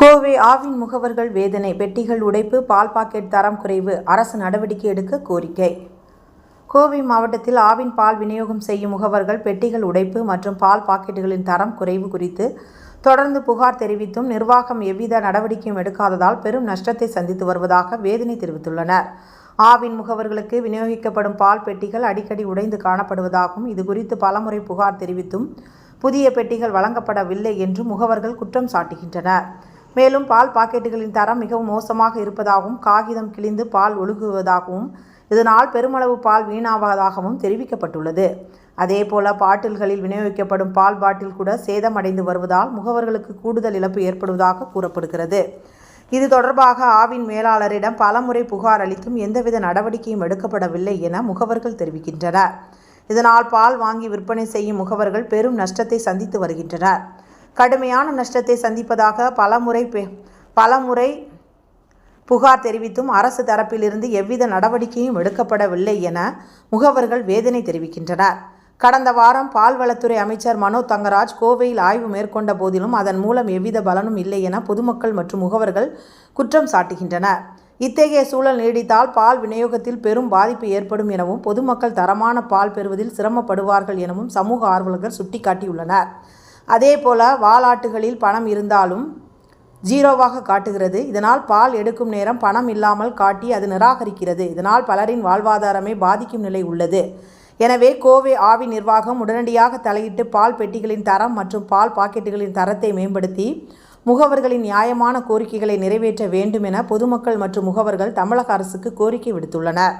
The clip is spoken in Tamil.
கோவை ஆவின் முகவர்கள் வேதனை பெட்டிகள் உடைப்பு பால் பாக்கெட் தரம் குறைவு அரசு நடவடிக்கை எடுக்க கோரிக்கை. கோவை மாவட்டத்தில் ஆவின் பால் விநியோகம் செய்யும் முகவர்கள் பெட்டிகள் உடைப்பு மற்றும் பால் பாக்கெட்டுகளின் தரம் குறைவு குறித்து தொடர்ந்து புகார் தெரிவித்தும் நிர்வாகம் எவ்வித நடவடிக்கையும் எடுக்காததால் பெரும் நஷ்டத்தை சந்தித்து வருவதாக வேதனை தெரிவித்துள்ளனர். ஆவின் முகவர்களுக்கு விநியோகிக்கப்படும் பால் பெட்டிகள் அடிக்கடி உடைந்து காணப்படுவதாகவும் இது குறித்து பலமுறை புகார் தெரிவித்தும் புதிய பெட்டிகள் வழங்கப்படவில்லை என்று முகவர்கள் குற்றம் சாட்டுகின்றனர். மேலும் பால் பாக்கெட்டுகளின் தரம் மிகவும் மோசமாக இருப்பதாகவும் காகிதம் கிழிந்து பால் ஒழுகுவதாகவும் இதனால் பெருமளவு பால் வீணாவதாகவும் தெரிவிக்கப்பட்டுள்ளது. அதேபோல பாட்டில்களில் விநியோகிக்கப்படும் பால் பாட்டில் கூட சேதமடைந்து வருவதால் முகவர்களுக்கு கூடுதல் இழப்பு ஏற்படுவதாக கூறப்படுகிறது. இது தொடர்பாக ஆவின் மேலாளரிடம் பலமுறை புகார் அளித்தும் எந்தவித நடவடிக்கையும் எடுக்கப்படவில்லை என முகவர்கள் தெரிவிக்கின்றனர். இதனால் பால் வாங்கி விற்பனை செய்யும் முகவர்கள் பெரும் நஷ்டத்தை சந்தித்து வருகின்றனர். கடுமையான நஷ்டத்தை சந்திப்பதாக பலமுறை பெ- பலமுறை புகார் தெரிவித்தும் அரசு தரப்பிலிருந்து எவ்வித நடவடிக்கையும் எடுக்கப்படவில்லை என முகவர்கள் வேதனை தெரிவிக்கின்றனர். கடந்த வாரம் பால்வளத்துறை அமைச்சர் மனோ தங்கராஜ் கோவையில் ஆய்வு மேற்கொண்ட போதிலும் அதன் மூலம் எவ்வித பலனும் இல்லை என பொதுமக்கள் மற்றும் முகவர்கள் குற்றம் சாட்டுகின்றனர். இத்தகைய சூழல் நீடித்தால் பால் விநியோகத்தில் பெரும் பாதிப்பு ஏற்படும் எனவும் பொதுமக்கள் தரமான பால் பெறுவதில் சிரமப்படுவார்கள் எனவும் சமூக ஆர்வலர்கள் சுட்டிக்காட்டியுள்ளனர். அதேபோல வாலாட்டுகளில் பணம் இருந்தாலும் ஜீரோவாக காட்டுகிறது. இதனால் பால் எடுக்கும் நேரம் பணம் இல்லாமல் காட்டி அது நிராகரிக்கிறது. இதனால் பலரின் வாழ்வாதாரமே பாதிக்கும் நிலை உள்ளது. எனவே கோவை ஆவி நிர்வாகம் உடனடியாக தலையிட்டு பால் பெட்டிகளின் தரம் மற்றும் பால் பாக்கெட்டுகளின் தரத்தை மேம்படுத்தி முகவர்களின் நியாயமான கோரிக்கைகளை நிறைவேற்ற வேண்டும் என பொதுமக்கள் மற்றும் முகவர்கள் தமிழக அரசுக்கு கோரிக்கை விடுத்துள்ளனர்.